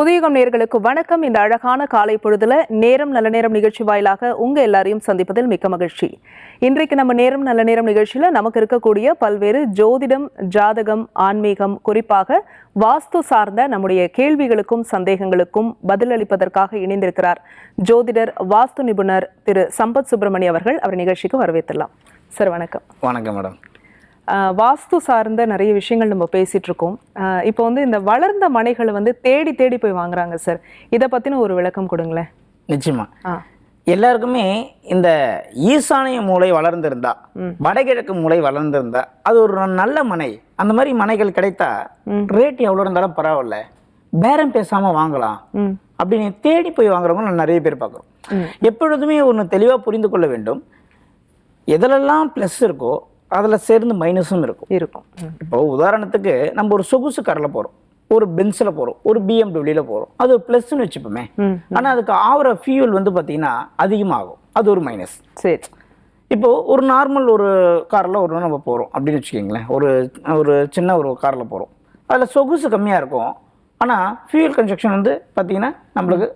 புதியகம் நேர்களுக்கு வணக்கம். இந்த அழகான காலை பொழுதுல நேரம் நல்ல நேரம் நிகழ்ச்சி வாயிலாக உங்க எல்லாரையும் சந்திப்பதில் மிக்க மகிழ்ச்சி. இன்றைக்கு நம்ம நேரம் நல்ல நேரம் நிகழ்ச்சியில நமக்கு இருக்கக்கூடிய பல்வேறு ஜோதிடம் ஜாதகம் ஆன்மீகம் குறிப்பாக வாஸ்து சார்ந்த நம்முடைய கேள்விகளுக்கும் சந்தேகங்களுக்கும் பதிலளிப்பதற்காக இணைந்திருக்கிறார் ஜோதிடர் வாஸ்து நிபுணர் திரு சம்பத் சுப்பிரமணிய அவர்கள். அவர் நிகழ்ச்சிக்கு வரவேற்றலாம் சார் வணக்கம். வணக்கம் மேடம். வாஸ்து சார்ந்த நிறைய விஷயங்கள் நம்ம பேசிட்டு இருக்கோம். இப்போ வந்து இந்த வளர்ந்த மனைகளை வந்து தேடி தேடி போய் வாங்குறாங்க சார். இதை பத்தின ஒரு விளக்கம் கொடுங்களேன். நிச்சயமா. ஆ. எல்லாருக்குமே இந்த ஈசானிய மூளை வளர்ந்திருந்தா வடகிழக்கு மூளை வளர்ந்திருந்தா அது ஒரு நல்ல மனை. அந்த மாதிரி மனைகள் கிடைத்தா ரேட் எவ்வளோ இருந்தாலும் பரவாயில்ல. பேரம் பேசாம வாங்கலாம். அப்படின்னு தேடி போய் வாங்குறவங்க நான் நிறைய பேர் பார்க்குறோம். எப்பொழுதுமே ஒன்று தெளிவாக புரிந்து கொள்ள வேண்டும். எதிலெல்லாம் ப்ளஸ் இருக்கோ அதில் சேர்ந்து மைனஸும் இருக்கும். இருக்கும். இப்போ உதாரணத்துக்கு நம்ம ஒரு சொகுசு காரில் போகிறோம் ஒரு பென்ஸில் போகிறோம் ஒரு பிஎம்டபிள்யூவில் போகிறோம் அது ஒரு ப்ளஸ்ன்னு வச்சுப்போமே. ஆனால் அதுக்கு ஆகிற ஃபியூல் வந்து பார்த்தீங்கன்னா அதிகமாகும். அது ஒரு மைனஸ் சரி. இப்போ ஒரு நார்மல் ஒரு காரில் ஒரு நம்ம போகிறோம் அப்படின்னு வச்சுக்கிங்களேன். ஒரு ஒரு சின்ன ஒரு காரில் போகிறோம் அதில் சொகுசு கம்மியாக இருக்கும். ஆனால் ஃபியூல் கன்ஸ்ட்ரக்ஷன் வந்து பார்த்தீங்கன்னா நம்மளுக்கு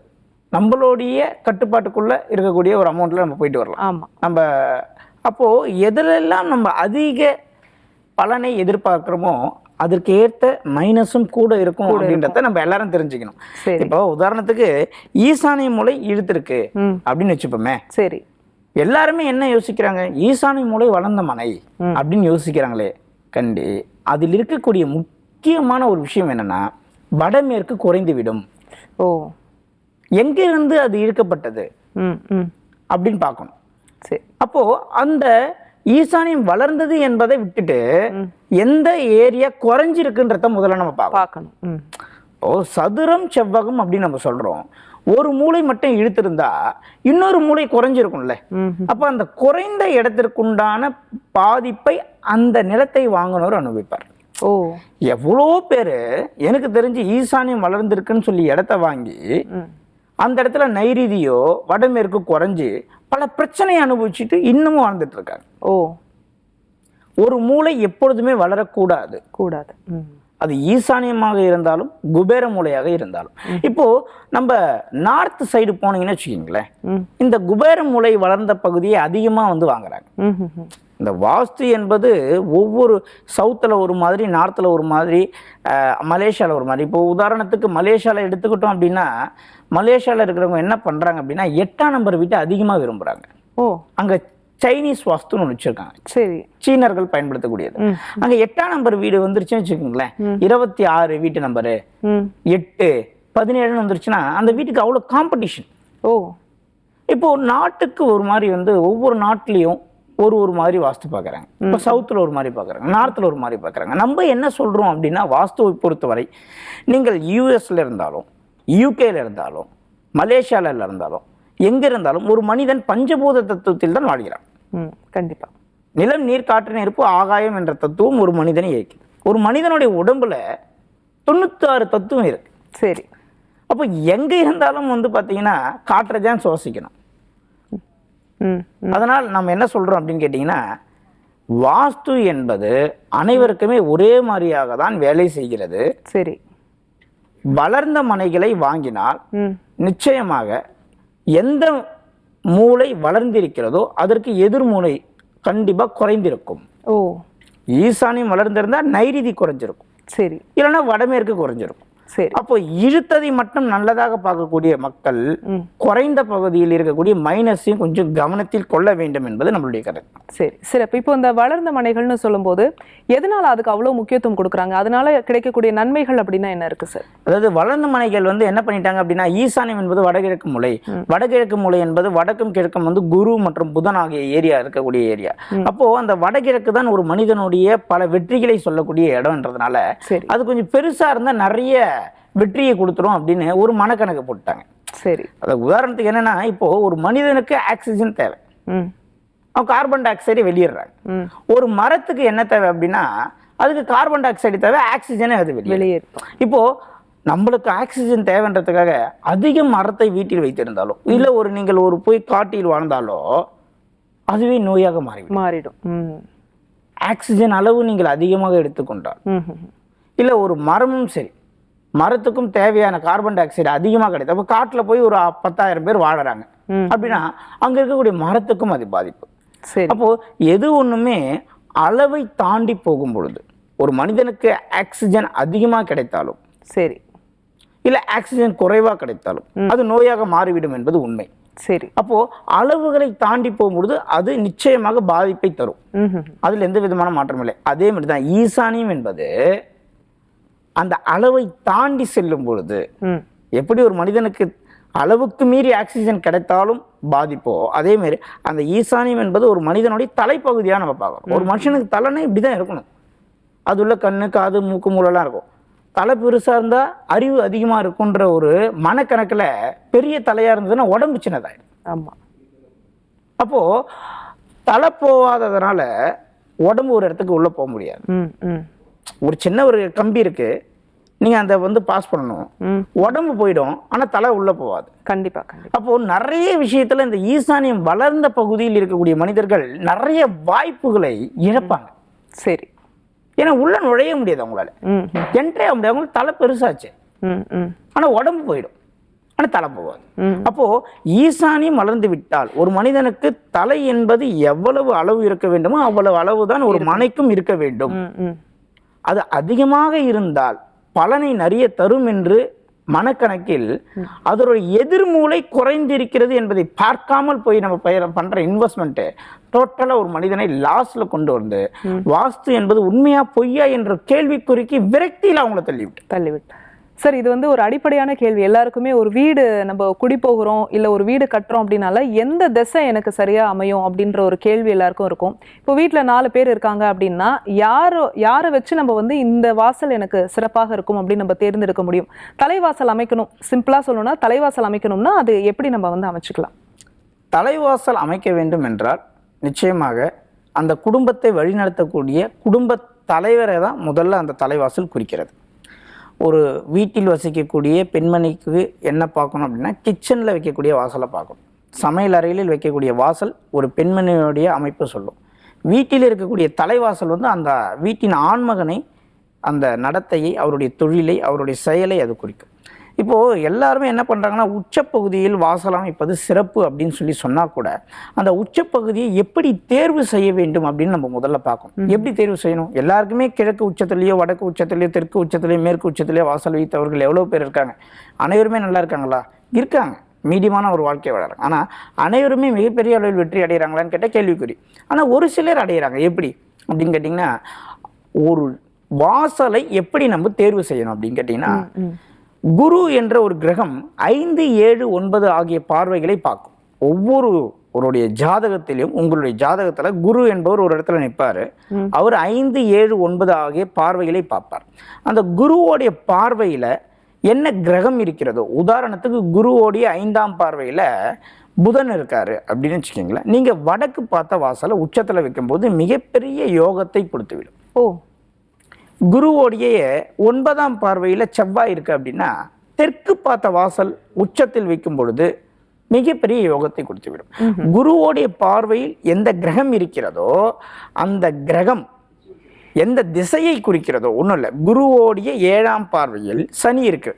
நம்மளுடைய கட்டுப்பாட்டுக்குள்ளே இருக்கக்கூடிய ஒரு அமௌண்ட்டில் நம்ம போயிட்டு வரலாம். ஆமா. நம்ம அப்போது எதிலெல்லாம் நம்ம அதிக பலனை எதிர்பார்க்குறோமோ அதற்கு ஏற்ற மைனஸும் கூட இருக்கும். அப்படின்றத நம்ம எல்லாரும் தெரிஞ்சுக்கணும். சரி. இப்போ உதாரணத்துக்கு ஈசானிய மூளை இழுத்துருக்கு அப்படின்னு வச்சுப்போமே. சரி. எல்லாருமே என்ன யோசிக்கிறாங்க? ஈசானிய மூளை வளர்ந்த மனை அப்படின்னு யோசிக்கிறாங்களே. கண்டி. அதில் இருக்கக்கூடிய முக்கியமான ஒரு விஷயம் என்னன்னா வடமேற்கு குறைந்து விடும் ஓ. எங்கிருந்து அது இழுக்கப்பட்டது? ம் ம். அப்படின்னு பார்க்கணும். சரி. அப்போ அந்த ஈசானியம் வளர்ந்தது என்பதை விட்டுட்டு எந்த ஏரியா குறைஞ்சிருக்குன்றத முதல்ல நம்ம பார்க்கணும். ஓ சதுரம் செவ்வகம் அப்படின்னு நம்ம சொல்றோம். ஒரு மூளை மட்டும் இழுத்திருந்தா இன்னொரு மூளை குறைஞ்சிருக்கும்ல. அப்ப அந்த குறைந்த இடத்திற்குண்டான பாதிப்பை அந்த நிலத்தை வாங்கினவர் அனுபவிப்பார். ஓ. எவ்வளோ பேர் எனக்கு தெரிஞ்சு ஈசானியம் வளர்ந்திருக்குன்னு சொல்லி இடத்த வாங்கி அந்த இடத்துல நைரீதியோ வடமேற்கு குறைஞ்சு பல பிரச்சனையை அனுபவிச்சுட்டு இன்னமும் வாழ்ந்துட்டு இருக்காங்க. ஓ. ஒரு மூளை எப்பொழுதுமே வளரக்கூடாது. கூடாது. ம். அது ஈசானியமாக இருந்தாலும் குபேர மூலையாக இருந்தாலும். இப்போ நம்ம நார்த் சைடு போனீங்கன்னு வச்சுக்கிங்களேன். இந்த குபேர மூலை வளர்ந்த பகுதியை அதிகமாக வந்து வாங்குறாங்க. இந்த வாஸ்து என்பது ஒவ்வொரு சவுத்தில் ஒரு மாதிரி நார்த்தில் ஒரு மாதிரி மலேசியாவில் ஒரு மாதிரி. இப்போ உதாரணத்துக்கு மலேசியாவில் எடுத்துக்கிட்டோம் அப்படின்னா மலேசியாவில் இருக்கிறவங்க என்ன பண்ணுறாங்க அப்படின்னா எட்டாம் நம்பர் வீட்டை அதிகமாக விரும்புகிறாங்க ஓ. அங்கே சைனீஸ் வாஸ்துன்னு ஒன்று வச்சுருக்காங்க. சரி. சீனர்கள் பயன்படுத்தக்கூடியது. அங்கே எட்டாம் நம்பர் வீடு வந்துருச்சுன்னு வச்சுக்கோங்களேன். இருபத்தி ஆறு வீட்டு நம்பரு எட்டு பதினேழுன்னு வந்துருச்சுன்னா அந்த வீட்டுக்கு அவ்வளோ காம்படிஷன் ஓ. இப்போ நாட்டுக்கு ஒரு மாதிரி வந்து ஒவ்வொரு நாட்டிலையும் ஒரு ஒரு மாதிரி வாஸ்து பார்க்குறாங்க இப்போ சவுத்தில் ஒரு மாதிரி பார்க்குறாங்க நார்த்தில் ஒரு மாதிரி பார்க்குறாங்க நம்ம என்ன சொல்கிறோம் அப்படின்னா வாஸ்துவை பொறுத்தவரை நீங்கள் யூஎஸ்ல இருந்தாலும் யூகேல இருந்தாலும் மலேசியாவில் இருந்தாலும் எங்கே இருந்தாலும் ஒரு மனிதன் பஞ்சபூத தத்துவத்தில் தான் வாழ்கிறான். ம் கண்டிப்பா. நிலம் நீர் காற்று நெருப்பு ஆகாயம் என்ற தத்துவம் ஒரு மனிதனை இயக்குது ஒரு மனிதனுடைய உடம்புல தொண்ணூத்தாறு தத்துவம் இருக்கு. சரி. அப்போ எங்கே இருந்தாலும் வந்து பார்த்தீங்கன்னா காற்றை தான் சுவாசிக்கணும். ம் அதனால் நம்ம என்ன சொல்றோம் அப்படின்னு கேட்டிங்கன்னா வாஸ்து என்பது அனைவருக்குமே ஒரே மாதிரியாக தான் வேலை செய்கிறது. சரி. வளர்ந்த மனைகளை வாங்கினால் நிச்சயமாக எந்த மூளை வளர்ந்திருக்கிறதோ அதற்கு எதிர் மூளை கண்டிப்பாக குறைந்திருக்கும். ஓ. ஈசானியம் வளர்ந்திருந்தால் நைரிதி குறைஞ்சிருக்கும். சரி. இல்லைன்னா வடமேற்கு குறைஞ்சிருக்கும். சரி. அப்போ இழுத்ததை மட்டும் நல்லதாக பார்க்கக்கூடிய மக்கள் குறைந்த பகுதியில் இருக்கக்கூடிய மைனஸையும் கொஞ்சம் கவனத்தில் கொள்ள வேண்டும் என்பது நம்மளுடைய கருத்து. சரி சிறப்பு. இப்போ இந்த வளர்ந்த மனைகள்னு சொல்லும்போது எதனால அதுக்கு அவ்வளோ முக்கியத்துவம் கொடுக்குறாங்க? அதனால கிடைக்கக்கூடிய நன்மைகள் அப்படின்னா என்ன இருக்கு சார்? அதாவது வளர்ந்த மனைகள் வந்து என்ன பண்ணிட்டாங்க அப்படின்னா ஈசானியம் என்பது வடகிழக்கு மூலை. வடகிழக்கு மூலை என்பது வடக்கும் கிழக்கும் வந்து குரு மற்றும் புதன் ஆகிய ஏரியா இருக்கக்கூடிய ஏரியா அப்போ அந்த வடகிழக்கு தான் ஒரு மனிதனுடைய பல வெற்றிகளை சொல்லக்கூடிய இடம்ன்றதுனால அது கொஞ்சம் பெருசா இருந்தா நிறைய வெற்றியை கொடுத்துரும் அப்படின்னு ஒரு மனக்கணக்கு போட்டாங்க சரி. அது உதாரணத்துக்கு என்னன்னா இப்போ ஒரு மனிதனுக்கு ஆக்சிஜன் தேவை. ம். அவன் கார்பன் டை ஆக்சைடை வெளியிடுறாங்க ஒரு மரத்துக்கு என்ன தேவை அப்படின்னா அதுக்கு கார்பன் டை ஆக்சைடு தேவை ஆக்சிஜனே அது வெளியே வெளியேறும். இப்போ நம்மளுக்கு ஆக்சிஜன் தேவைன்றதுக்காக அதிக மரத்தை வீட்டில் வைத்திருந்தாலோ இல்ல ஒரு நீங்கள் ஒரு போய் காட்டில் வாழ்ந்தாலோ அதுவே நோயாக மாறிவிடும். மாறிடும். ம். ஆக்சிஜன் அளவு நீங்கள் அதிகமாக எடுத்துக்கொண்டால் இல்ல ஒரு மரமும் சரி மரத்துக்கும் தேவையான கார்பன் டை ஆக்சைடு அதிகமாக கிடையாது அப்போ காட்டில் போய் ஒரு பத்தாயிரம் பேர் வாழறாங்க. அப்படின்னா அங்க இருக்கக்கூடிய மரத்துக்கும் அது பாதிப்பு. சரி. அப்போ எது ஒண்ணுமே அளவை தாண்டி போகும் பொழுது ஒரு மனிதனுக்கு ஆக்சிஜன் அதிகமாக கிடைத்தாலும் சரி. இல்ல ஆக்சிஜன் குறைவா கிடைத்தாலும் அது நோயாக மாறிவிடும் என்பது உண்மை. சரி. அப்போ அளவுகளை தாண்டி போகும்பொழுது அது நிச்சயமாக பாதிப்பை தரும். அதில் எந்த விதமான மாற்றமும் இல்லை. அதே மாதிரி தான் ஈசானியம் என்பது அந்த அளவை தாண்டி செல்லும் பொழுது எப்படி ஒரு மனிதனுக்கு அளவுக்கு மீறி ஆக்சிஜன் கிடைத்தாலும் பாதிப்போ அதே மாதிரி அந்த ஈசானியம் என்பது ஒரு மனிதனுடைய தலைப்பகுதியாக நம்ம பார்க்கறோம் ஒரு மனுஷனுக்கு தலைன்னா இப்படி தான் இருக்கணும். அது உள்ள கண்ணு காது மூக்கு மூலெல்லாம் இருக்கும். தலை பெருசாக இருந்தால் அறிவு அதிகமாக இருக்குன்ற ஒரு மனக்கணக்கில் பெரிய தலையாக இருந்ததுன்னா உடம்பு சின்னதாயிடும். ஆமா. அப்போது தலை போகாததுனால உடம்பு ஒரு இடத்துக்கு உள்ளே போக முடியாது. ஒரு சின்ன ஒரு கம்பி இருக்குது நீங்கள் அதை வந்து பாஸ் பண்ணணும். உடம்பு போயிடும். ஆனால் தலை உள்ளே போகாது கண்டிப்பா கண்டிப்பா. அப்போ நிறைய விஷயத்துல இந்த ஈசானியம் வளர்ந்த பகுதியில் இருக்கக்கூடிய மனிதர்கள் நிறைய வாய்ப்புகளை இழப்பாங்க. சரி. ஏன்னா உள்ள நுழைய முடியாது அவங்களால. என்ட்ரே ஆக முடியாது. அவங்களுக்கு தலை பெருசாச்சு. ம் ம். ஆனா உடம்பு போயிடும். ஆனா தலை போகாது ம். அப்போ ஈசானியம் வளர்ந்து விட்டால் ஒரு மனிதனுக்கு தலை என்பது எவ்வளவு அளவு இருக்க வேண்டுமோ அவ்வளவு அளவுதான் ஒரு மனைக்கும் இருக்க வேண்டும். அது அதிகமாக இருந்தால் பலனை நிறைய தரும் என்று மனக்கணக்கில் அதோட எதிர்மூலை குறைந்திருக்கிறது என்பதை பார்க்காமல் போய் நம்ம பயிர- பண்ற இன்வெஸ்ட்மெண்ட் டோட்டலா ஒரு மனிதனை லாஸ்ல கொண்டு வந்து வாஸ்து என்பது உண்மையா பொய்யா என்ற கேள்விக்குறிக்கு விரக்தியில் அவங்கள தள்ளிவிட்டு. தள்ளிவிட்டு சார் இது வந்து ஒரு அடிப்படையான கேள்வி. எல்லாருக்குமே ஒரு வீடு நம்ம குடி போகிறோம் இல்லை ஒரு வீடு கட்டுறோம் அப்படின்னால எந்த திசை எனக்கு சரியாக அமையும் அப்படின்ற ஒரு கேள்வி எல்லாருக்கும் இருக்கும். இப்போ வீட்டில் நாலு பேர் இருக்காங்க அப்படின்னா யாரோ யாரை வச்சு நம்ம வந்து இந்த வாசல் எனக்கு சிறப்பாக இருக்கும் அப்படின்னு நம்ம தேர்ந்தெடுக்க முடியும்? தலைவாசல் அமைக்கணும். சிம்பிளாக சொல்லணும்னா தலைவாசல் அமைக்கணும்னா அது எப்படி நம்ம வந்து அமைச்சுக்கலாம்? தலைவாசல் அமைக்க வேண்டும் என்றால் நிச்சயமாக அந்த குடும்பத்தை வழிநடத்தக்கூடிய குடும்ப தலைவரை தான் முதல்ல அந்த தலைவாசல் குறிக்கிறது. ஒரு வீட்டில் வசிக்கக்கூடிய பெண்மணிக்கு என்ன பார்க்கணும் அப்படின்னா கிச்சனில் வைக்கக்கூடிய வாசலை பார்க்கணும். சமையல் அறையில் வைக்கக்கூடிய வாசல் ஒரு பெண்மணியுடைய அமைப்பு சொல்லும். வீட்டில் இருக்கக்கூடிய தலைவாசல் வந்து அந்த வீட்டின் ஆண்மகனை அந்த நடத்தையை அவருடைய தொழிலை அவருடைய செயலை அது குறிக்கும். இப்போது எல்லாருமே என்ன பண்ணுறாங்கன்னா உச்சப்பகுதியில் வாசல் அமைப்பது சிறப்பு அப்படின்னு சொல்லி சொன்னால் கூட அந்த உச்சப்பகுதியை எப்படி தேர்வு செய்ய வேண்டும் அப்படின்னு நம்ம முதல்ல பார்க்கணும். எப்படி தேர்வு செய்யணும்? எல்லாருக்குமே கிழக்கு உச்சத்துலேயோ வடக்கு உச்சத்துலேயோ தெற்கு உச்சத்துலேயோ மேற்கு உச்சத்துலேயோ வாசல் வைத்தவர்கள் எவ்வளோ பேர் இருக்காங்க? அனைவருமே நல்லா இருக்காங்களா? இருக்காங்க. மீடியமான ஒரு வாழ்க்கை வாழறாங்க. ஆனால் அனைவருமே மிகப்பெரிய அளவில் வெற்றி அடைகிறாங்களான்னு கேட்டால் கேள்விக்குறி. ஆனால் ஒரு சிலர் அடைகிறாங்க எப்படி? அப்படின்னு கேட்டிங்கன்னா ஒரு வாசலை எப்படி நம்ம தேர்வு செய்யணும் அப்படின்னு கேட்டிங்கன்னா குரு என்ற ஒரு கிரகம் ஐந்து ஏழு ஒன்பது ஆகிய பார்வைகளை பார்க்கும். ஒவ்வொரு ஒருடைய ஜாதகத்திலும் உங்களுடைய ஜாதகத்துல குரு என்பவர் ஒரு இடத்துல நிற்பாரு. அவர் ஐந்து ஏழு ஒன்பது ஆகிய பார்வைகளை பார்ப்பார். அந்த குருவோடைய பார்வையில என்ன கிரகம் இருக்கிறதோ உதாரணத்துக்கு குருவோடைய ஐந்தாம் பார்வையில புதன் இருக்காரு அப்படின்னு வச்சுக்கோங்களேன். நீங்க வடக்கு பார்த்த வாசலை உச்சத்துல வைக்கும்போது மிகப்பெரிய யோகத்தை கொடுத்துவிடும். ஓ. குருவோடைய ஒன்பதாம் பார்வையில் செவ்வாய் இருக்கு அப்படின்னா தெற்கு பார்த்த வாசல் உச்சத்தில் வைக்கும் பொழுது மிகப்பெரிய யோகத்தை கொடுத்துவிடும். குருவோடைய பார்வையில் எந்த கிரகம் இருக்கிறதோ அந்த கிரகம் எந்த திசையை குறிக்கிறதோ ஒன்றும் இல்லை குருவோடைய ஏழாம் பார்வையில் சனி இருக்கு.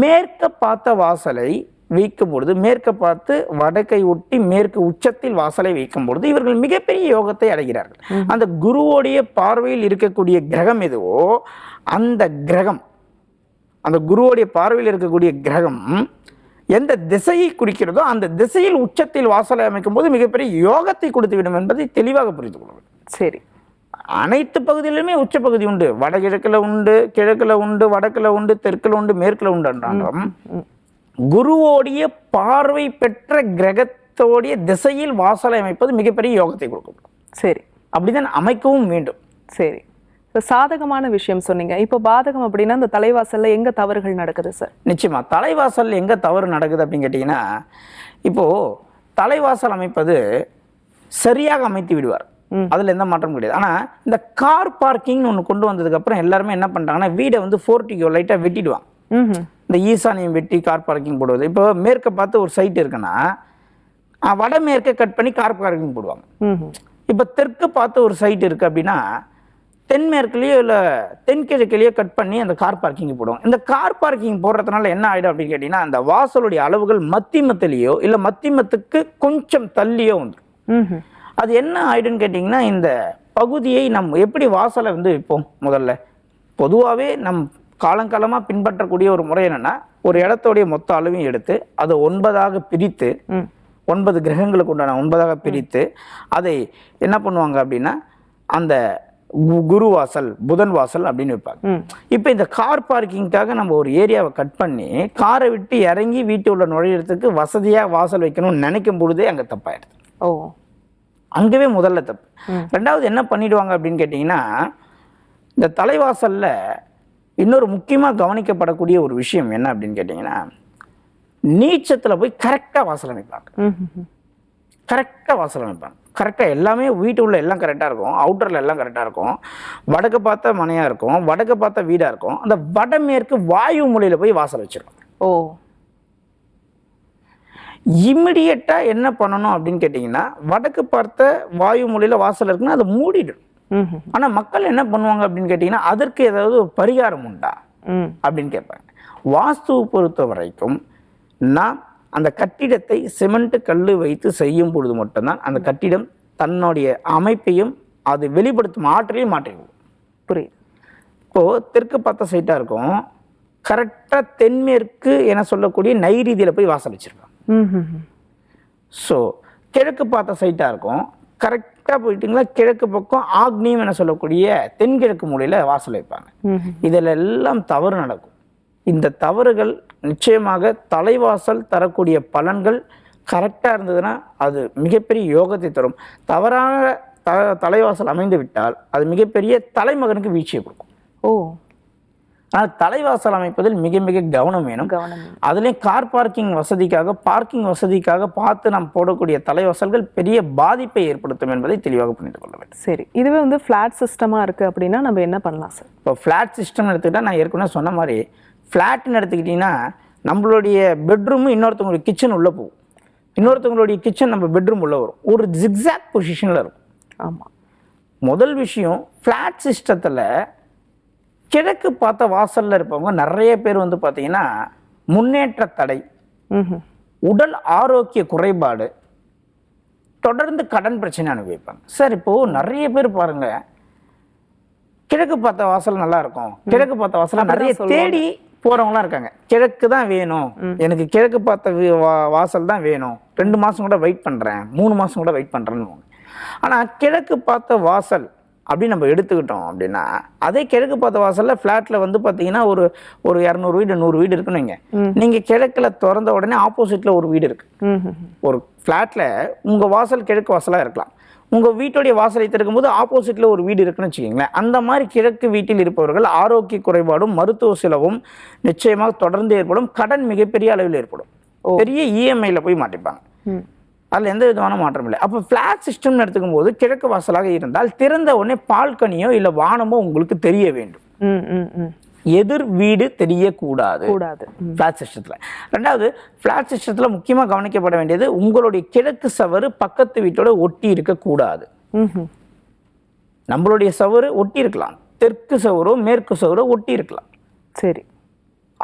மேற்க பார்த்த வாசலை வைக்கும் பொழுது மேற்க பார்த்து வடக்கை ஒட்டி மேற்கு உச்சத்தில் வாசலை வைக்கும் பொழுது இவர்கள் மிகப்பெரிய யோகத்தை அடைகிறார்கள். அந்த குருவோடைய பார்வையில் இருக்கக்கூடிய கிரகம் எதுவோ அந்த கிரகம் அந்த குருவோடைய பார்வையில் இருக்கக்கூடிய கிரகம் எந்த திசையை குறிக்கிறதோ அந்த திசையில் உச்சத்தில் வாசலை அமைக்கும் போது மிகப்பெரிய யோகத்தை கொடுத்துவிடும் என்பதை தெளிவாக புரிந்து வேண்டும். சரி. அனைத்து பகுதியிலுமே உச்சப்பகுதி உண்டு. வடகிழக்குல உண்டு கிழக்குல உண்டு வடக்குல உண்டு தெற்குல உண்டு மேற்குல உண்டு என்றாலும் குருவோடைய பார்வை பெற்ற கிரகத்தோடைய திசையில் வாசலை அமைப்பது மிகப்பெரிய யோகத்தை கொடுக்கும். சரி. அப்படிதான் அமைக்கவும் வேண்டும். சரி. இப்ப சாதகமான விஷயம் சொன்னீங்க. இப்போ பாதகம் அப்படின்னா இந்த தலைவாசல்ல எங்க தவறுகள் நடக்குது சார் நிச்சயமா. தலைவாசல் எங்க தவறு நடக்குது அப்படின்னு கேட்டிங்கன்னா இப்போ தலைவாசல் அமைப்பது சரியாக அமைத்து விடுவார். அதுல எந்த மாற்றமும் கிடையாது. ஆனா இந்த கார் பார்க்கிங்னு ஒன்று கொண்டு வந்ததுக்கு அப்புறம் எல்லாருமே என்ன பண்றாங்கன்னா வீடை வந்து ஃபோர்ட்டிக்கோ லைட்டா வெட்டிடுவாங்க. இந்த ஈசானியம் வெட்டி கார் பார்க்கிங் போடுவது. இப்போ மேற்க பார்த்து ஒரு சைட் இருக்குன்னா வடமேற்கை கட் பண்ணி கார் பார்க்கிங் போடுவாங்க. இப்போ தெற்கு பார்த்து ஒரு சைட் இருக்கு அப்படின்னா தென்மேற்குலேயோ இல்லை தென்கிழக்குலேயோ கட் பண்ணி அந்த கார் பார்க்கிங் போடுவோம் இந்த கார் பார்க்கிங் போடுறதுனால என்ன ஆகிடும் அப்படின்னு கேட்டிங்கன்னா அந்த வாசலுடைய அளவுகள் மத்திமத்திலேயோ இல்லை மத்திமத்துக்கு கொஞ்சம் தள்ளியோ வந்துடும். அது என்ன ஆயிடுன்னு கேட்டிங்கன்னா இந்த பகுதியை நம்ம எப்படி வாசலை வந்து வைப்போம் முதல்ல? பொதுவாகவே நம் காலங்காலமாக பின்பற்றக்கூடிய ஒரு முறை என்னன்னா ஒரு இடத்தோடைய மொத்த அளவையும் எடுத்து அதை ஒன்பதாக பிரித்து. ஒன்பது கிரகங்களுக்கு உண்டான ஒன்பதாக பிரித்து அதை என்ன பண்ணுவாங்க அப்படின்னா அந்த கு- குரு வாசல் புதன் வாசல் அப்படின்னு வைப்பாங்க. இப்போ இந்த கார் பார்க்கிங்காக நம்ம ஒரு ஏரியாவை கட் பண்ணி காரை விட்டு இறங்கி வீட்டு உள்ள நுழையிறதுக்கு வசதியாக வாசல் வைக்கணும்னு நினைக்கும் பொழுதே அங்கே தப்பாயிடுது ஓ அங்கவே முதல்ல தப்பு. ரெண்டாவது என்ன பண்ணிடுவாங்க அப்படின்னு கேட்டிங்கன்னா இந்த தலைவாசல்ல இன்னொரு முக்கியமாக கவனிக்கப்படக்கூடிய ஒரு விஷயம் என்ன அப்படின்னு கேட்டிங்கன்னா நீச்சத்தில் போய் கரெக்டாக வாசல் அமைப்பாங்க. கரெக்டாக வாசல் அமைப்பாங்க. கரெக்டாக எல்லாமே வீட்டு உள்ள எல்லாம் கரெக்டாக இருக்கும். அவுட்டரில் எல்லாம் கரெக்டாக இருக்கும். வடக்கு பார்த்த மனையாக இருக்கும். வடக்கு பார்த்த வீடாக இருக்கும். அந்த வடமேற்கு வாயு மூலையில் போய் வாசல் வச்சிருக்கும் ஓ. இம்மிடியட்டாக என்ன பண்ணணும் அப்படின்னு கேட்டிங்கன்னா வடக்கு பார்த்த வாயு மூலையில் வாசல் இருக்குன்னா அதை மூடிடும். ஆனால் மக்கள் என்ன பண்ணுவாங்க அப்படின்னு கேட்டிங்கன்னா அதற்கு ஏதாவது ஒரு பரிகாரம் உண்டா? ம். அப்படின்னு கேட்பாங்க. வாஸ்துவை பொறுத்த வரைக்கும் நாம் அந்த கட்டிடத்தை சிமெண்ட் கல் வைத்து செய்யும் பொழுது மட்டும்தான் அந்த கட்டிடம் தன்னுடைய அமைப்பையும் அது வெளிப்படுத்தும் ஆற்றலையும் மாற்றிக்கும் புரியுது. இப்போது தெற்கு பார்த்த சைட்டாக இருக்கும். கரெக்டாக தென்மேற்கு என சொல்லக்கூடிய நைரீதியில் போய் வாசல் வச்சிருப்பாங்க ம்ஹும். ஸோ கிழக்கு பார்த்த சைட்டாக இருக்கும். கரெக்டாக போயிட்டீங்களா? கிழக்கு பக்கம் ஆக்னியம் என சொல்லக்கூடிய தென்கிழக்கு மூலையில் வாசல் வைப்பாங்க. இதில் எல்லாம் தவறு நடக்கும். இந்த தவறுகள் நிச்சயமாக தலைவாசல் தரக்கூடிய பலன்கள் கரெக்டாக இருந்ததுன்னா அது மிகப்பெரிய யோகத்தை தரும். தவறான த தலைவாசல் அமைந்து விட்டால் அது மிகப்பெரிய தலைமகனுக்கு வீழ்ச்சியை கொடுக்கும். ஓ. ஆனால் தலைவாசல் அமைப்பதில் மிக மிக கவனம் வேணும். கவனம் அதுலேயும் கார் பார்க்கிங் வசதிக்காக பார்க்கிங் வசதிக்காக பார்த்து நாம் போடக்கூடிய தலைவாசல்கள் பெரிய பாதிப்பை ஏற்படுத்தும் என்பதை தெளிவாக புரிந்து கொள்ள வேண்டும். சரி இதுவே வந்து ஃப்ளாட் சிஸ்டமா இருக்கு அப்படின்னா நம்ம என்ன பண்ணலாம் சார் இப்போ ஃப்ளாட் சிஸ்டம் எடுத்துக்கிட்டால் நான் ஏற்கனவே சொன்ன மாதிரி ஃப்ளாட்னு எடுத்துக்கிட்டிங்கன்னா நம்மளுடைய பெட்ரூம் இன்னொருத்தவங்களுடைய கிச்சன் உள்ளே போகும். இன்னொருத்தவங்களுடைய கிச்சன் நம்ம பெட்ரூம் உள்ளே வரும். ஒரு ஜிக்ஸாக் பொசிஷனில் இருக்கும். ஆமா. முதல் விஷயம் ஃப்ளாட் சிஸ்டத்தில் கிழக்கு பார்த்த வாசலில் இருப்பவங்க நிறைய பேர் வந்து பார்த்தீங்கன்னா முன்னேற்ற தடை. உடல் ஆரோக்கிய குறைபாடு தொடர்ந்து கடன் பிரச்சனை அனுபவிப்பாங்க. சார் இப்போ நிறைய பேர் பாருங்க கிழக்கு பார்த்த வாசல் நல்லா இருக்கும். கிழக்கு பார்த்த வாசல் நிறைய தேடி போறவங்களாம் இருக்காங்க. கிழக்கு தான் வேணும். எனக்கு கிழக்கு பார்த்த வாசல் தான் வேணும். ரெண்டு மாசம் கூட வெயிட் பண்றேன். மூணு மாசம் கூட வெயிட் பண்றேன்னு ஆனா கிழக்கு பார்த்த வாசல் அப்படி நம்ம எடுத்துக்கிட்டோம் அப்படின்னா அதே கிழக்கு பார்த்த வாசல்ல ஃப்ளாட்ல வந்து பார்த்தீங்கன்னா ஒரு ஒரு இரநூறு வீடு நூறு வீடு இருக்குன்னு வைங்க. நீங்க கிழக்குல திறந்த உடனே ஆப்போசிட்ல ஒரு வீடு இருக்கு. ம்ஹும். ஒரு ஃப்ளாட்டில் உங்கள் வாசல் கிழக்கு வாசலாக இருக்கலாம். உங்கள் வீட்டுடைய வாசலை திறக்கும்போது ஆப்போசிட்டில் ஒரு வீடு இருக்குன்னு வச்சுக்கோங்களேன். அந்த மாதிரி கிழக்கு வீட்டில் இருப்பவர்கள் ஆரோக்கிய குறைபாடும் மருத்துவ செலவும் நிச்சயமாக தொடர்ந்து ஏற்படும். கடன் மிகப்பெரிய அளவில் ஏற்படும். பெரிய இஎம்ஐயில் போய் மாட்டிப்பாங்க. அதில் எந்த விதமான மாற்றம் இல்லை. அப்போ ஃப்ளாட் சிஸ்டம்னு எடுத்துக்கும் போது கிழக்கு வாசலாக இருந்தால் திறந்த உடனே பால்கனியோ இல்லை வானமோ உங்களுக்கு தெரிய வேண்டும். ம் ம் ம். எதிர் வீடு தெரியக்கூடாது. கூடாது. ஃப்ளாட் சிஸ்டத்தில் ரெண்டாவது ஃப்ளாட் சிஸ்டத்தில் முக்கியமாக கவனிக்கப்பட வேண்டியது உங்களுடைய கிழக்கு சவறு பக்கத்து வீட்டோட ஒட்டி இருக்கக்கூடாது. நம்மளுடைய சவறு ஒட்டி இருக்கலாம். தெற்கு சவரோ மேற்கு சவரோ ஒட்டி இருக்கலாம். சரி.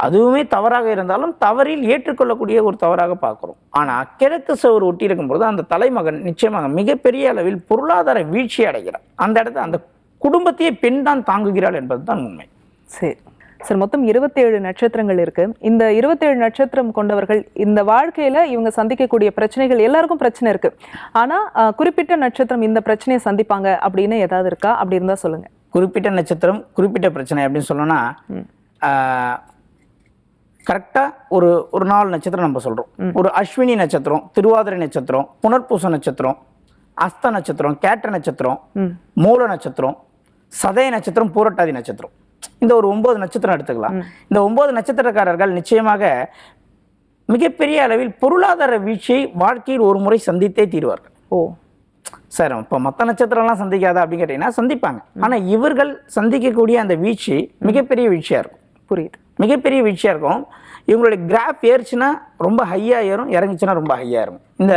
அதுவுமே தவறாக இருந்தாலும் தவறில் ஏற்றுக்கொள்ளக்கூடிய ஒரு தவறாக பார்க்குறோம். ஆனால் கிழக்கு சவறு ஒட்டி இருக்கும்போது அந்த தலைமகன் நிச்சயமாக மிகப்பெரிய அளவில் பொருளாதார வீழ்ச்சி அடைகிறார். அந்த இடத்துல அந்த குடும்பத்தையே பெண் தான் தாங்குகிறாள் என்பதுதான் உண்மை. சரி. சார் மொத்தம் இருபத்தேழு நட்சத்திரங்கள் இருக்கு. இந்த இருபத்தேழு நட்சத்திரம் கொண்டவர்கள் இந்த வாழ்க்கையில இவங்க சந்திக்கக்கூடிய பிரச்சனைகள் எல்லாருக்கும் பிரச்சனை இருக்கு. ஆனா குறிப்பிட்ட நட்சத்திரம் இந்த பிரச்சனையை சந்திப்பாங்க அப்படின்னு ஏதாவது இருக்கா? அப்படி இருந்தா சொல்லுங்க. குறிப்பிட்ட நட்சத்திரம் குறிப்பிட்ட பிரச்சனை அப்படின்னு சொல்லணும்னா கரெக்டாக ஒரு ஒரு நாலு நட்சத்திரம் நம்ம சொல்கிறோம் ஒரு அஸ்வினி நட்சத்திரம் திருவாதிரை நட்சத்திரம் புனர்பூச நட்சத்திரம் அஸ்த நட்சத்திரம் கேட்ட நட்சத்திரம் மூல நட்சத்திரம் சதய நட்சத்திரம் பூரட்டாதி நட்சத்திரம். இந்த ஒரு ஒன்பது நட்சத்திரம் எடுத்துக்கலாம். இந்த ஒன்பது நட்சத்திரக்காரர்கள் நிச்சயமாக மிகப்பெரிய அளவில் பொருளாதார வீழ்ச்சியை வாழ்க்கையில் ஒரு முறை சந்தித்தே தீருவார்கள். ஓ. சார் இப்போ மற்ற நட்சத்திரம்லாம் சந்திக்காதா அப்படின்னு கேட்டிங்கன்னா சந்திப்பாங்க. ஆனால் இவர்கள் சந்திக்கக்கூடிய அந்த வீழ்ச்சி மிகப்பெரிய வீழ்ச்சியாக இருக்கும். புரியுது. மிகப்பெரிய வீழ்ச்சியாக இருக்கும். இவங்களுடைய கிராஃப் ஏறுச்சுன்னா ரொம்ப ஹையாக ஏறும் இறங்குச்சுன்னா ரொம்ப ஹையாக இருக்கும் இந்த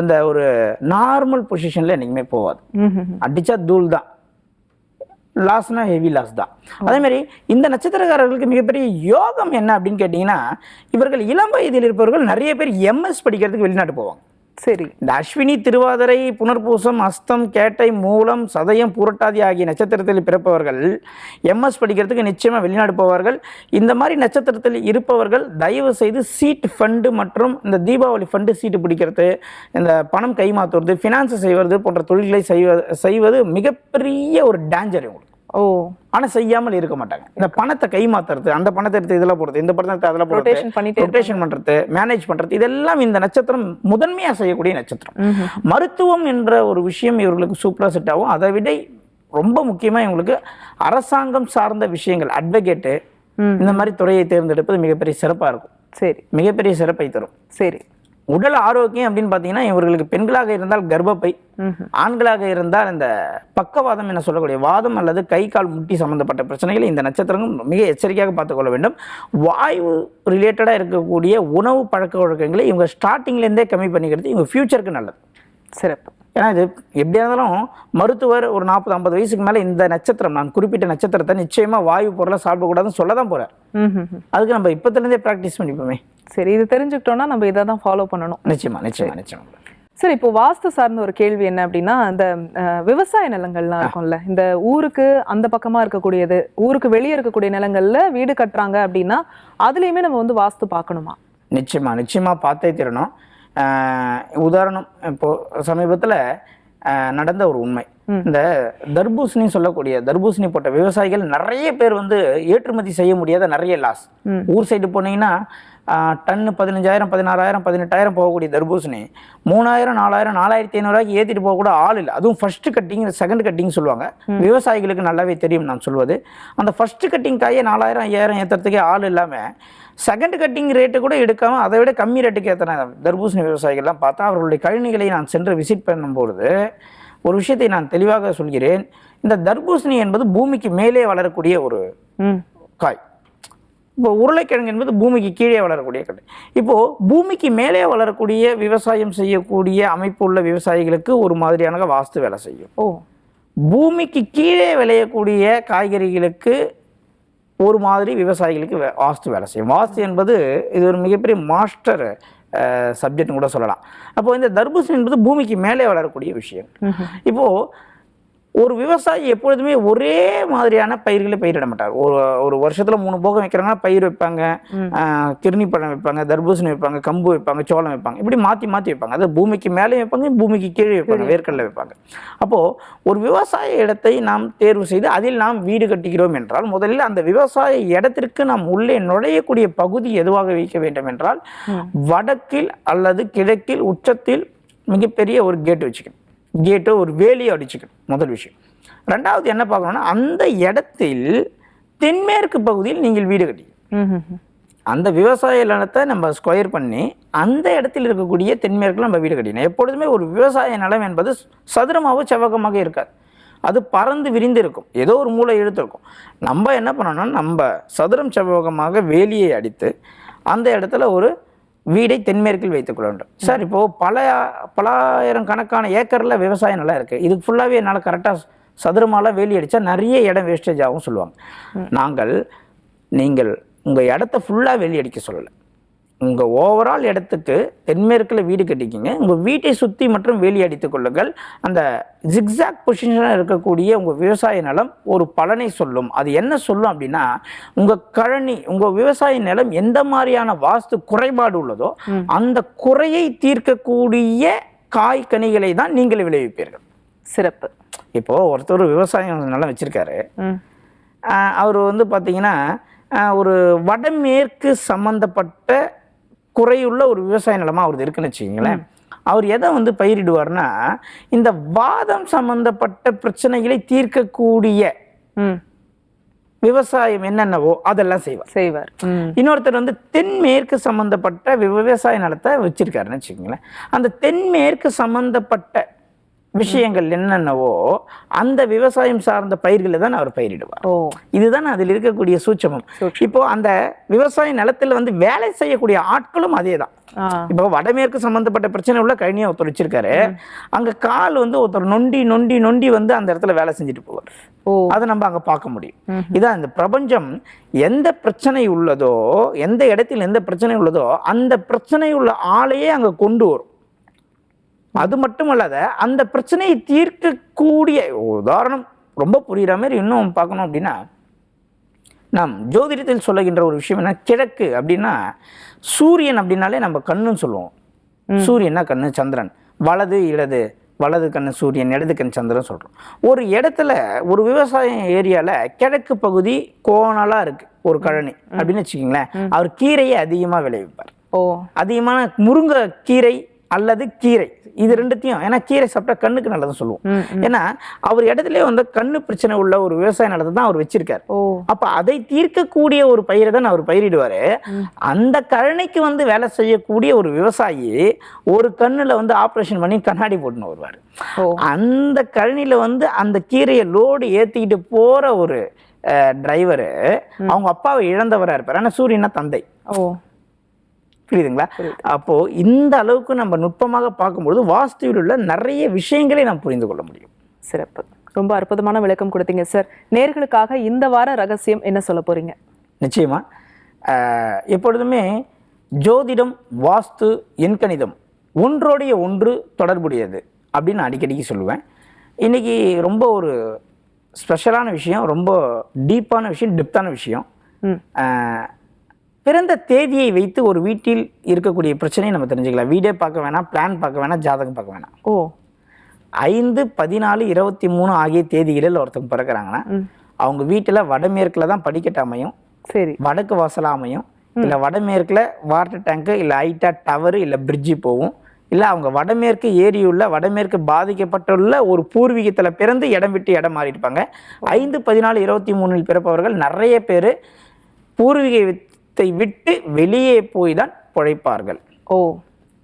அந்த ஒரு நார்மல் பொசிஷனில் என்றைக்குமே போகாது. அடித்தா தூள் தான். லாஸ்னா ஹெவி லாஸ் தான். அதே மாதிரி இந்த நட்சத்திரக்காரர்களுக்கு மிகப்பெரிய யோகம் என்ன அப்படின்னு கேட்டிங்கன்னா இவர்கள் இளம் வயதில் இருப்பவர்கள் நிறைய பேர் எம்எஸ் படிக்கிறதுக்கு வெளிநாட்டு போவாங்க. சரி. இந்த அஸ்வினி திருவாதிரை புனர்பூசம் அஸ்தம் கேட்டை மூலம் சதயம் பூரட்டாதி ஆகிய நட்சத்திரத்தில் பிறப்பவர்கள் எம்எஸ் படிக்கிறதுக்கு நிச்சயமாக வெளிநாடு போவார்கள். இந்த மாதிரி நட்சத்திரத்தில் இருப்பவர்கள் தயவு செய்து சீட் ஃபண்டு மற்றும் இந்த தீபாவளி ஃபண்டு சீட்டு பிடிக்கிறது இந்த பணம் கைமாத்துறது ஃபினான்ஸ் செய்வது போன்ற தொழில்களை செய்வது செய்வது மிகப்பெரிய ஒரு டேஞ்சர் இவங்களுக்கு. ஓ. ஆனா செய்யாமல் இருக்க மாட்டாங்க. இந்த பணத்தை கைமாத்துறது அந்த பணத்தை எடுத்து இதில் போடுறது இந்த பணத்தை அதில் போடுறது ரொட்டேஷன் பண்றது மேனேஜ் பண்றது இதெல்லாம் இந்த நட்சத்திரம் முதன்மையா செய்யக்கூடிய நட்சத்திரம். மருத்துவம் என்ற ஒரு விஷயம் இவர்களுக்கு சூப்பரா செட் ஆகும். அதை விட ரொம்ப முக்கியமா இவங்களுக்கு அரசாங்கம் சார்ந்த விஷயங்கள் அட்வொகேட்டு. இந்த மாதிரி துறையை தேர்ந்தெடுப்பது மிகப்பெரிய சிறப்பா இருக்கும். சரி. மிகப்பெரிய சிறப்பை தரும். சரி. உடல் ஆரோக்கியம் அப்படின்னு பார்த்தீங்கன்னா இவர்களுக்கு பெண்களாக இருந்தால் கர்ப்பப்பை. ஆண்களாக இருந்தால் இந்த பக்கவாதம் என சொல்லக்கூடிய வாதம் அல்லது கை கால் முட்டி சம்பந்தப்பட்ட பிரச்சனைகளை இந்த நட்சத்திரங்கள் மிக எச்சரிக்கையாக பார்த்துக்கொள்ள வேண்டும். வாயு ரிலேட்டடாக இருக்கக்கூடிய உணவு பழக்க வழக்கங்களை இவங்க ஸ்டார்டிங்லேருந்தே கம்மி பண்ணிக்கிறது இவங்க ஃப்யூச்சருக்கு நல்லது. சிறப்பு. ஏன்னா இது எப்படியா இருந்தாலும் மருத்துவர் ஒரு நாற்பது ஐம்பது வயசுக்கு மேலே இந்த நட்சத்திரம் நான் குறிப்பிட்ட நட்சத்திரத்தை நிச்சயமாக வாயு பொருளை சாப்பிடக்கூடாதுன்னு சொல்ல தான் போகிறார். அதுக்கு நம்ம இப்போத்துலேருந்தே ப்ராக்டிஸ் பண்ணிப்போமே. சரி இது தெரிஞ்சுக்கிட்டோம்னா நம்ம இதை தான் ஃபாலோ பண்ணணும். நிச்சயமா நிச்சயமா நிச்சயமா. சரி இப்போ வாஸ்து சார்ந்த ஒரு கேள்வி என்ன அப்படின்னா இந்த விவசாய நிலங்கள்லாம் இருக்கும்ல இந்த ஊருக்கு அந்த பக்கமா இருக்கக்கூடியது ஊருக்கு வெளியே இருக்கக்கூடிய நிலங்கள்ல வீடு கட்டுறாங்க அப்படின்னா அதுலயுமே நம்ம வந்து வாஸ்து பார்க்கணுமா? நிச்சயமா நிச்சயமா பார்த்தே தீரணும். உதாரணம் இப்போ சமீபத்தில் நடந்த ஒரு உண்மை. இந்த தர்பூசணி சொல்லக்கூடிய தர்பூசணி போட்ட விவசாயிகள் நிறைய பேர் வந்து ஏற்றுமதி செய்ய முடியாத நிறைய லாஸ். ஊர் சைடு போனீங்கன்னா டன்னு பதினஞ்சாயிரம் பதினாறாயிரம் பதினெட்டாயிரம் போகக்கூடிய தர்பூசணி. மூணாயிரம் நாலாயிரம் நாலாயிரத்தி ஐநூறுரூவாய்க்கு ஏற்றிட்டு போக கூட ஆள் இல்லை. அதுவும் ஃபர்ஸ்ட் கட்டிங் செகண்ட் கட்டிங் சொல்லுவாங்க. விவசாயிகளுக்கு நல்லாவே தெரியும் நான் சொல்வது. அந்த ஃபர்ஸ்ட் கட்டிங் காயை நாலாயிரம் ஐயாயிரம் ஏற்றுறதுக்கே ஆள் இல்லாமல் செகண்ட் கட்டிங் ரேட்டு கூட எடுக்காம அதை விட கம்மி ரேட்டுக்கு ஏற்றின தர்பூசணி விவசாயிகள்லாம் பார்த்தா அவர்களுடைய கழனிகளை நான் சென்று விசிட் பண்ணும்பொழுது ஒரு விஷயத்தை நான் தெளிவாக சொல்கிறேன். இந்த தர்பூசணி என்பது பூமிக்கு மேலே வளரக்கூடிய ஒரு காய். இப்போ உருளைக்கிழங்கு என்பது பூமிக்கு கீழே வளரக்கூடிய கடை இப்போ பூமிக்கு மேலே வளரக்கூடிய விவசாயம் செய்யக்கூடிய அமைப்பு உள்ள விவசாயிகளுக்கு ஒரு மாதிரியான வாஸ்து வேலை செய்யும். ஓ. பூமிக்கு கீழே விளையக்கூடிய காய்கறிகளுக்கு ஒரு மாதிரி விவசாயிகளுக்கு வாஸ்து வேலை செய்யும். வாஸ்து என்பது இது ஒரு மிகப்பெரிய மாஸ்டர். சப்ஜெக்ட்னு கூட சொல்லலாம் அப்போ இந்த தர்பூசணி என்பது பூமிக்கு மேலே வளரக்கூடிய விஷயம் ம்ஹும். ஒரு விவசாயி எப்பொழுதுமே ஒரே மாதிரியான பயிர்களை பயிரிட மாட்டார். ஒரு ஒரு வருஷத்துல மூணு போகம் வைக்கிறாங்கன்னா பயிர் வைப்பாங்க கிர்னி பழம் வைப்பாங்க தர்பூசணி வைப்பாங்க கம்பு வைப்பாங்க சோளம் வைப்பாங்க. இப்படி மாற்றி மாற்றி வைப்பாங்க. அது பூமிக்கு மேலே வைப்பாங்க பூமிக்கு கீழே வைப்பாங்க வேர்க்கடலை வைப்பாங்க. அப்போ ஒரு விவசாய இடத்தை நாம் தேர்வு செய்து அதில் நாம் வீடு கட்டுகிறோம் என்றால் முதலில் அந்த விவசாய இடத்திற்கு நாம் உள்ளே நுழையக்கூடிய பகுதி எதுவாக வைக்க வேண்டும் என்றால் வடக்கில் அல்லது கிழக்கில் உச்சத்தில் மிகப்பெரிய ஒரு கேட் வச்சுக்கணும். கேட்டோ ஒரு வேலியோ அடிச்சுக்கணும் முதல் விஷயம். ரெண்டாவது என்ன பார்க்கணும்னா அந்த இடத்தில் தென்மேற்கு பகுதியில் நீங்கள் வீடு கட்டி. அந்த விவசாய நிலத்தை நம்ம ஸ்கொயர் பண்ணி அந்த இடத்தில் இருக்கக்கூடிய தென்மேற்கில் நம்ம வீடு கட்டினோம் எப்பொழுதுமே ஒரு விவசாய நிலம் என்பது சதுரமாகவோ செவ்வகமாக இருக்காது. அது பறந்து விரிந்து இருக்கும் ஏதோ ஒரு மூளை இழுத்து இருக்கும் நம்ம என்ன பண்ணோம்னா நம்ம சதுரம் செவ்வகமாக வேலியை அடித்து அந்த இடத்துல ஒரு வீடை தென்மேற்கில் வைத்துக்கொள்ள வேண்டும். சார் இப்போ பல பலாயிரம் கணக்கான ஏக்கரில் விவசாய நிலம் இருக்குது இதுக்கு ஃபுல்லாகவே என்னால் கரெக்டாக சதுரமாலாம் வேலி அடித்தா நிறைய இடம் வேஸ்டேஜ் ஆகும் சொல்லுவாங்க. நாங்கள் நீங்கள் உங்கள் இடத்த ஃபுல்லாக வேலி அடிக்க சொல்லலை. உங்கள் ஓவரால் இடத்துக்கு தென்மேற்கில் வீடு கட்டிக்கிங்க. உங்கள் வீட்டை சுற்றி மற்றும் வேலி அடித்துக் கொள்ளுங்கள். அந்த ஜிக்ஸாக் பொசிஷனில் இருக்கக்கூடிய உங்கள் விவசாய நிலம் ஒரு பலனை சொல்லும். அது என்ன சொல்லும் அப்படின்னா உங்கள் கழனி உங்கள் விவசாய நிலம் எந்த மாதிரியான வாஸ்து குறைபாடு உள்ளதோ அந்த குறையை தீர்க்கக்கூடிய காய் கனிகளை தான் நீங்கள் விளைவிப்பீர்கள். சிறப்பு. இப்போ ஒருத்தர் விவசாயம் நிலம் வச்சிருக்காரு. அவர் வந்து பார்த்தீங்கன்னா ஒரு வடமேற்கு சம்பந்தப்பட்ட குறையுள்ள ஒரு விவசாய நிலமா அவரது இருக்குன்னு வச்சுக்கோங்களேன். அவர் எதை வந்து பயிரிடுவார்னா இந்த வாதம் சம்பந்தப்பட்ட பிரச்சனைகளை தீர்க்கக்கூடிய விவசாயம் என்னென்னவோ அதெல்லாம் செய்வார். செய்வார். இன்னொருத்தர் வந்து தென்மேற்கு சம்பந்தப்பட்ட விவசாய நிலத்தை வச்சிருக்காருன்னு வச்சுக்கோங்களேன். அந்த தென்மேற்கு சம்பந்தப்பட்ட விஷயங்கள் என்னென்னவோ அந்த விவசாயம் சார்ந்த பயிர்களை தான் அவர் பயிரிடுவார். ஓ. இதுதான் அதில் இருக்கக்கூடிய சூட்சமம். இப்போ அந்த விவசாய நிலத்தில் வந்து வேலை செய்யக்கூடிய ஆட்களும் அதே தான். இப்போ வடமேற்கு சம்பந்தப்பட்ட பிரச்சனை உள்ள கழனியை ஒருத்தர் வச்சிருக்காரு. அங்க கால் வந்து ஒருத்தர் நொண்டி நொண்டி நொண்டி வந்து அந்த இடத்துல வேலை செஞ்சுட்டு போவார். ஓ. அதை நம்ம அங்க பார்க்க முடியும். இதான் இந்த பிரபஞ்சம் எந்த பிரச்சனை உள்ளதோ எந்த இடத்தில் எந்த பிரச்சனை உள்ளதோ அந்த பிரச்சனை உள்ள ஆளையே அங்க கொண்டு வரும். அது மட்டும் அல்லாத அந்த பிரச்சனையை தீர்க்கக்கூடிய உதாரணம் ரொம்ப புரியுற மாதிரி இன்னும் பார்க்கணும் அப்படின்னா நாம் ஜோதிடத்தில் சொல்லுகின்ற ஒரு விஷயம் என்ன? கிழக்கு அப்படின்னா சூரியன் அப்படின்னாலே நம்ம கண்ணுன்னு சொல்லுவோம். சூரியன்னா கண்ணு சந்திரன். வலது இடது. வலது கண்ணு சூரியன் இடது கண் சந்திரன் சொல்றோம். ஒரு இடத்துல ஒரு விவசாய ஏரியால கிழக்கு பகுதி கோணலா இருக்கு ஒரு கழனி. அப்படின்னு வச்சுக்கோங்களேன் அவர் கீரையை அதிகமா விளைவிப்பார். ஓ. அதிகமான முருங்கை கீரை அல்லது கீரை. இது ரெண்டுத்தையும் ஏன்னா கீரை சாப்பிட்டா கண்ணுக்கு நல்லதுன்னு சொல்லுவோம். ஏன்னா அவர் இடத்துல வந்து கண்ணு பிரச்சனை உள்ள ஒரு விவசாய நிலத்தை தான் அவர் வச்சிருக்காரு. அப்ப அதை தீர்க்கக்கூடிய ஒரு பயிரை தான் அவர் பயிரிடுவாரு. அந்த கழனைக்கு வந்து வேலை செய்யக்கூடிய ஒரு விவசாயி ஒரு கண்ணுல வந்து ஆபரேஷன் பண்ணி கண்ணாடி போட்டுன்னு வருவார். அந்த கழனில வந்து அந்த கீரையை லோடு ஏத்திக்கிட்டு போற ஒரு டிரைவரு அவங்க அப்பாவை இழந்தவரா இருப்பார். ஆனா சூரியனா தந்தை. ஓ. புரியுதுங்களா? அப்போ இந்த அளவுக்கு நம்ம நுட்பமாக பார்க்கும்பொழுது வாஸ்துவில் உள்ள நிறைய விஷயங்களை நாம் புரிந்து கொள்ள முடியும். சிறப்பு. ரொம்ப அற்புதமான விளக்கம் கொடுத்தீங்க சார். நேர்களுக்காக இந்த வார ரகசியம் என்ன சொல்ல போறீங்க? நிச்சயமா. ஆஹ், எப்பொழுதுமே ஜோதிடம் வாஸ்து எண்கணிதம் ஒன்றோடைய ஒன்று தொடர்புடையது அப்படின்னு நான் அடிக்கடிக்கு சொல்லுவேன். இன்னைக்கு ரொம்ப ஒரு ஸ்பெஷலான விஷயம் ரொம்ப டீப்பான விஷயம் டெப்த்தான விஷயம். பிறந்த தேதியை வைத்து ஒரு வீட்டில் இருக்கக்கூடிய பிரச்சனையை நம்ம தெரிஞ்சுக்கலாம். வீடே பார்க்க வேணாம் பிளான் பார்க்க வேணாம் ஜாதகம் பார்க்க வேணாம். ஓ. ஐந்து பதினாலு இருபத்தி மூணு ஆகிய தேதிகளில் ஒருத்தவங்க பிறக்கிறாங்கன்னா அவங்க வீட்டில் வடமேற்கில் தான் படிக்கட்டு அமையும். சரி. வடக்கு வாசலா அமையும். இல்லை வடமேற்குல வாட்டர் டேங்க்கு இல்லை ஹைட்டா டவர் இல்லை பிரிட்ஜி போகும். இல்லை அவங்க வடமேற்கு ஏரியுள்ள வடமேற்கு பாதிக்கப்பட்டுள்ள ஒரு பூர்வீகத்தில் பிறந்து இடம் விட்டு இடம் மாறி இருப்பாங்க ஐந்து பதினாலு இருபத்தி மூணில் பிறப்பவர்கள் நிறைய பேர் பூர்வீகத்தை விட்டு வெளியே போய் தான் பிழைப்பார்கள். ஓ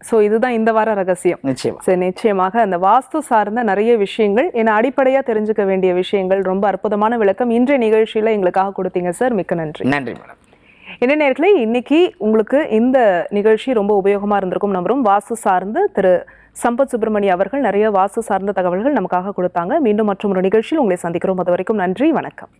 சோ இதுதான் இந்த வார ரகசியம். நிச்சயமா. சரி நிச்சயமாக அந்த வாஸ்து சார்ந்த நிறைய விஷயங்கள் என அடிப்படையா தெரிஞ்சுக்க வேண்டிய விஷயங்கள் ரொம்ப அற்புதமான விளக்கம் இன்றைய நிகழ்ச்சியில எங்களுக்காக கொடுத்தீங்க சார் மிக்க நன்றி. நன்றி மேடம் என்ன நேர்களே இன்னைக்கு உங்களுக்கு இந்த நிகழ்ச்சி ரொம்ப உபயோகமா இருந்திருக்கும் நம்புறோம் வாஸ்து சார்ந்து திரு சம்பத் சுப்பிரமணிய அவர்கள் நிறைய வாஸ்து சார்ந்த தகவல்கள் நமக்காக கொடுத்தாங்க. மீண்டும் மற்றும் ஒரு நிகழ்ச்சியில் உங்களை சந்திக்கிறோம். அது வரைக்கும் நன்றி வணக்கம்.